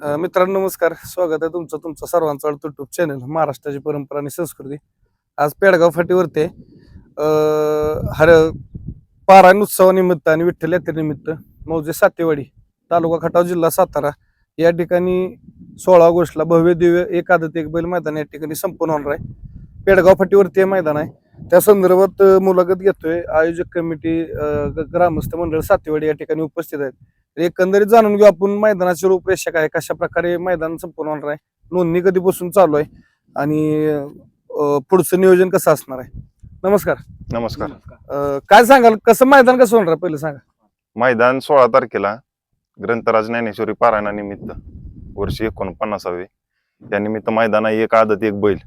मित्रांनो नमस्कार. स्वागत आहे तुमचं तुमचं सर्वांचं युट्यूब चॅनल महाराष्ट्राची परंपरा आणि संस्कृती. आज पेडगाव फाटीवरती आहे. हर पारायण उत्सवानिमित्त आणि विठ्ठल यात्रेनिमित्त मौजे सातेवाडी तालुका खटाव जिल्हा सातारा या ठिकाणी सोळा ऑगस्टला भव्य दिव्य एक आदत एक बैल मैदान या ठिकाणी संपन्न होणार आहे. पेडगाव फाटीवरती हे मैदान आहे. त्या संदर्भात मुलाखत घेतोय. आयोजक कमिटी ग्रामस्थ मंडळ सातेवाडी या ठिकाणी उपस्थित आहेत. एकंदरीत जाणून घेऊ आपण मैदानाची रूपरेषा काय कशा प्रकारे मैदान संपूर्ण होणार आहे. नोंदणी कधीपासून चालू आहे आणि पुढचं नियोजन कसं असणार आहे. नमस्कार. नमस्कार. काय सांगाल कसं मैदान कसं होणार आहे? पहिलं सांगा. मैदान सोळा तारखेला ग्रंथराज ज्ञानेश्वरी पारायणानिमित्त वर्षी एकोणपन्नासावे. या निमित्त मैदान एक आदत एक बैल.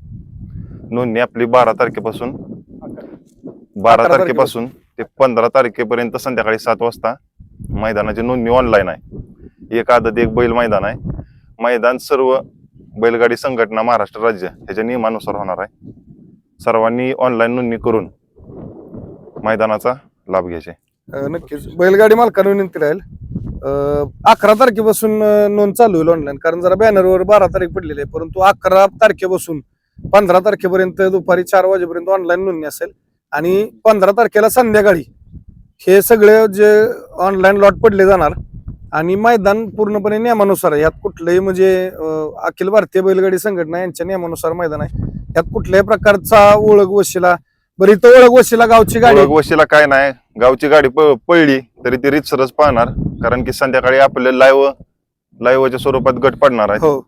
नोंदणी आपली बारा तारखेपासून बारा तारखेपासून. ते पंधरा तारखेपर्यंत संध्याकाळी सात वाजता मैदानाची नोंदणी ऑनलाईन आहे. एक आदत एक बैल मैदान आहे. मैदान सर्व बैलगाडी संघटना महाराष्ट्र राज्य ह्याच्या नियमानुसार होणार आहे. सर्वांनी ऑनलाईन नोंदणी करून मैदानाचा लाभ घ्यायचे. अं, नक्कीच. बैलगाडी मालकांना विनंती राहील. अं, अकरा तारखेपासून अं, नोंद चालू होईल ऑनलाईन कारण जरा बॅनरवर बारा तारीख पडलेली आहे. परंतु अकरा तारखेपासून पंधरा तारखेपर्यंत दुपारी चार वाजेपर्यंत ऑनलाईन नोंदणी असेल. आणि पंधरा तारखेला संध्याकाळी हे सगळे जे ऑनलाईन लॉट पडले जाणार आणि मैदान पूर्णपणे नियमानुसार आहे. यात कुठलंही म्हणजे अखिल भारतीय बैलगाडी संघटना यांच्या नियमानुसार मैदान आहे. यात कुठल्याही प्रकारचा ओळख वशिला बरं इथं ओळख वशिला गावची गाडी ओळख वशीला काय नाही. गावची गाडी पळली तरी ती रीतसरच पाहणार. कारण की संध्याकाळी आपले लाईव्ह लाईव्हच्या स्वरूपात गट पडणार आहे. हो.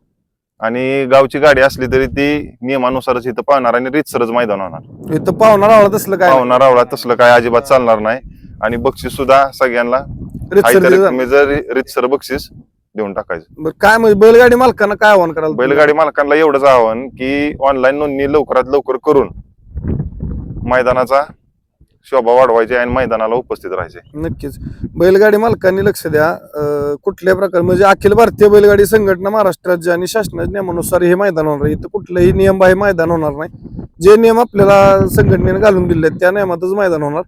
आणि गावची गाडी असली तरी ती नियमानुसारच इथं पाहणार आणि रीतसरच मैदान होणार. इथं पाहुणा रावळा तसलं काय. पाहुणा रावळा तसलं काय अजिबात चालणार नाही. आणि बक्षीस सुद्धा सगळ्यांना रीतसर दिलं जर रीतसर बक्षीस देऊन टाकायचं. बरं काय म्हणजे बैलगाडी मालकांना काय आव्हान कराल? बैलगाडी मालकांना एवढंच आवाहन की ऑनलाईन नोंदणी लवकरात लवकर करून मैदानाचा शोभा वाढवायची आणि मैदानाला उपस्थित राहायचे. नक्कीच. बैलगाडी मालकांनी लक्ष द्या. अं, कुठल्या प्रकारे म्हणजे अखिल भारतीय बैलगाडी संघटना महाराष्ट्र राज्य आणि शासनाच्या नियमानुसार हे मैदान होणार आहे. इथं कुठलंही नियमबाह्य मैदान होणार नाही. जे नियम आपल्याला संघटनेने घालून दिले आहेत त्या नियमातच मैदान होणार.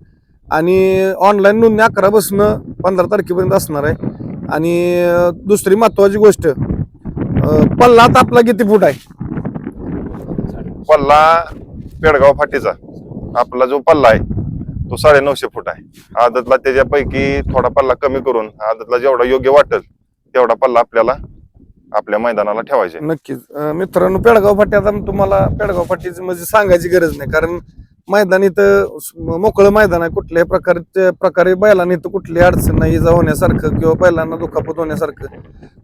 आणि ऑनलाईन नोंदणी अकरा पासून पंधरा तारखेपर्यंत असणार आहे. आणि अं, दुसरी महत्वाची गोष्ट अं, पल्ला आता आपला किती फूट आहे? पल्ला पेडगाव फाटीचा. आपला जो पल्ला आहे तो साडे नऊशे फूट आहे. आदतला त्याच्यापैकी थोडा पल्ला कमी करून आदतला जेवढा योग्य वाटेल तेवढा पल्ला आपल्याला आपल्या मैदानाला ठेवायचे. नक्कीच. अं, मित्रांनो पेडगाव फाटी आता तुम्हाला पेडगाव फाटीची म्हणजे सांगायची गरज नाही. कारण मैदान इथं स- मोकळं मैदान आहे. कुठल्याही प्रकारचे प्रकारे बैलांना इथं कुठलीही अडचण नाही. इजा होण्यासारखं किंवा बैलांना दुखापत होण्यासारखं.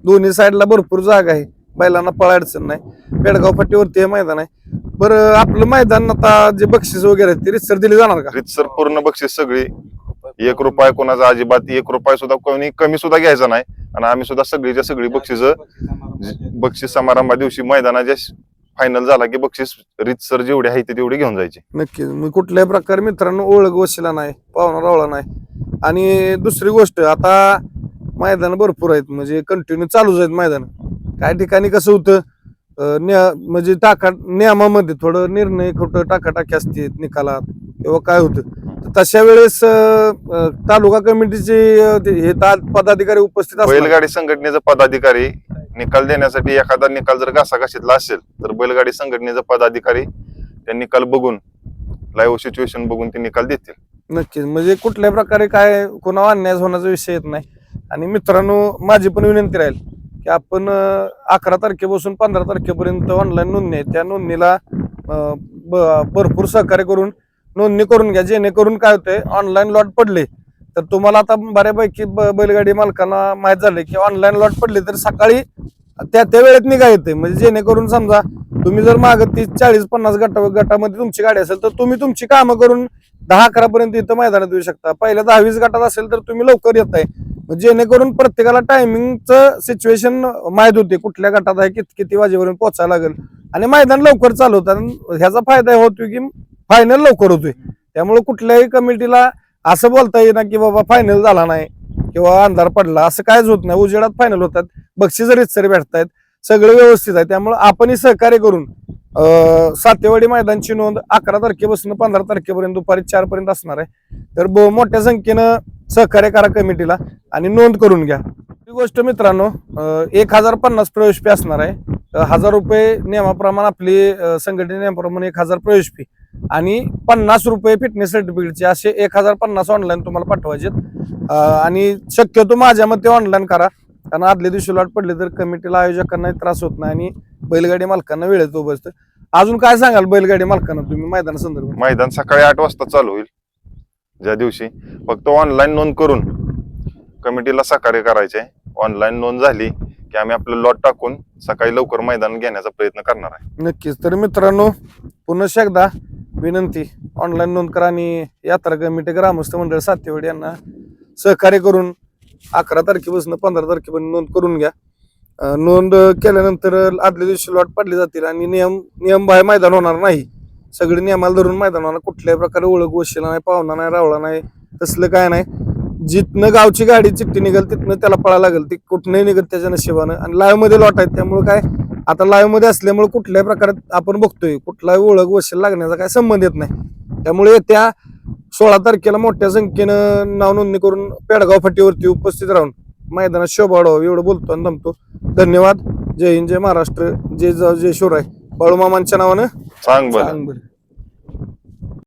दोन्ही साईडला भरपूर जागा आहे. बैलांना पळ अडचण नाही. पेडगाव फाटीवरती हे मैदान आहे. बरं आपलं मैदान आता जे बक्षीस वगैरे आहेत ते रितसर दिली जाणार का? रितसर पूर्ण बक्षीस सगळी. एक रुपया कोणाचा अजिबात एक रुपया सुद्धा कोणी कमी सुद्धा घ्यायचा नाही. आणि आम्ही सुद्धा सगळीच्या सगळी बक्षीस बक्षीस समारंभा दिवशी मैदानाच्या फायनल झाला की बक्षीस रितसर जेवढी आहे ती तेवढी घेऊन जायची. नक्कीच. मग कुठल्याही प्रकारे मित्रांनो ओळख वशिला नाही पाहुणा रावळा नाही. आणि दुसरी गोष्ट आता मैदान भरपूर आहेत म्हणजे कंटिन्यू चालूच आहेत मैदान. काही ठिकाणी कसं होतं? न्या- म्हणजे टाका नियमामध्ये थोडं निर्णय खोटं टाकाटाकी असते निकालात किंवा काय होतं. तशा वेळेस अं, तालुका कमिटीचे ते- हे ता- पदाधिकारी उपस्थित असतात बैलगाडी संघटनेचा पदाधिकारी निकाल देण्यासाठी एखादा निकाल जर घासाघाशीतला असेल तर बैलगाडी संघटनेचा पदाधिकारी त्या निकाल बघून लाईव्ह सिच्युएशन बघून ते निकाल देतील. नक्कीच. म्हणजे कुठल्या प्रकारे काय कोणावर अन्याय होण्याचा विषय येत नाही. आणि मित्रांनो माझी पण विनंती राहील की आपण अकरा तारखेपासून पंधरा तारखेपर्यंत ऑनलाईन नोंदणी आहे. त्या नोंदणीला भरपूर सहकार्य करून नोंदणी करून घ्या. जेणेकरून काय होतंय ऑनलाईन लॉट पडले. तर तुम्हाला आता बऱ्यापैकी बैलगाडी मालकांना माहीत झाले की ऑनलाईन लॉट पडले तर सकाळी त्या त्या वेळेत निघा येते म्हणजे जेणेकरून समजा तुम्ही जर मागं तीस चाळीस पन्नास गटा गटामध्ये तुमची गाडी असेल तर तुम्ही तुमची कामं करून दहा अकरा पर्यंत इथं मैदानात येऊ शकता. पहिल्या दहा वीस गटात असेल तर तुम्ही लवकर येत आहे जेणेकरून प्रत्येकाला टायमिंगचं सिच्युएशन माहीत होते कुठल्या गटात आहे किती किती वाजेपर्यंत पोहोचायला लागेल. आणि मैदान लवकर चालवतात आणि ह्याचा फायदा होतोय की फायनल लवकर होतोय. त्यामुळे कुठल्याही कमिटीला असं बोलता येईना की बाबा फायनल झाला नाही किंवा अंधार पडला असं कायच होत नाही. उजेडात फायनल होतात. बक्षीस रितसर भेटतायत. सगळं व्यवस्थित आहे. त्यामुळे आपणही सहकार्य करून सातेवाडी मैदानची नोंद अकरा तारखेपासून पंधरा तारखेपर्यंत दुपारी चार पर्यंत असणार आहे. तर मोठ्या संख्येनं सहकार्य करा कमिटीला आणि नोंद करून घ्या. ही गोष्ट मित्रांनो एक हजार पन्नास प्रवेश फी असणार आहे. हजार रुपये नियमाप्रमाणे आपली संघटने नियमाप्रमाणे एक हजार प्रवेश फी आणि पन्नास रुपये फिटनेस सर्टिफिकेटचे असे एक हजार पन्नास ऑनलाईन तुम्हाला पाठवायचे आणि शक्यतो माझ्या मते ऑनलाईन करा. कारण आदल्या दिवशी लाट पडले तर कमिटीला आयोजकांनाही त्रास होत नाही आणि बैलगाडी मालकांना वेळेत बसतं अजून काय सांगाल बैलगाडी मालकांना तुम्ही मैदाना संदर्भात मैदान सकाळी आठ वाजता चालू होईल. ज्या दिवशी. फक्त ऑनलाईन नोंद करून कमिटीला सहकार्य करायचे. ऑनलाईन नोंद झाली की आम्ही आपलं लॉट टाकून सकाळी लवकर मैदान घेण्याचा प्रयत्न करणार आहे. नक्कीच. तर मित्रांनो पुन्हा एकदा विनंती. ऑनलाईन नोंद करा आणि यात्रा कमिटी ग्रामस्थ मंडळ सातेवाडी यांना सहकार्य करून अकरा तारखेपासून पंधरा तारखेपर्यंत नोंद करून घ्या. नोंद केल्यानंतर आदल्या दिवशी लॉट पाडले जातील आणि नियम नियम बाहेर मैदान होणार नाही. सगळे नियमाला धरून मैदानाला कुठल्याही प्रकारे ओळख वशिला नाही पाहुणा नाही रावळा नाही तसलं काय नाही. जिथनं गावची गाडी चिठ्ठी निघेल तिथनं त्याला पळायला लागेल ती कुठनंही निघत त्याच्या नशिबानं. आणि लाईव्हमध्ये लॉट आहेत त्यामुळे काय आता लाईव्हमध्ये असल्यामुळे कुठल्याही प्रकारात आपण बघतोय कुठलाही ओळख वशील लागण्याचा काय संबंध येत नाही. त्यामुळे येत्या सोळा तारखेला मोठ्या संख्येनं नाव नोंदणी करून पेडगाव फाटीवरती उपस्थित राहून मैदानात शोभा एवढं बोलतो आणि थांबतो. धन्यवाद. जय हिंद जय महाराष्ट्र. जय जाव जय शिवराय. बाळूमामांच्या नावानं सांग बरं सांग बरं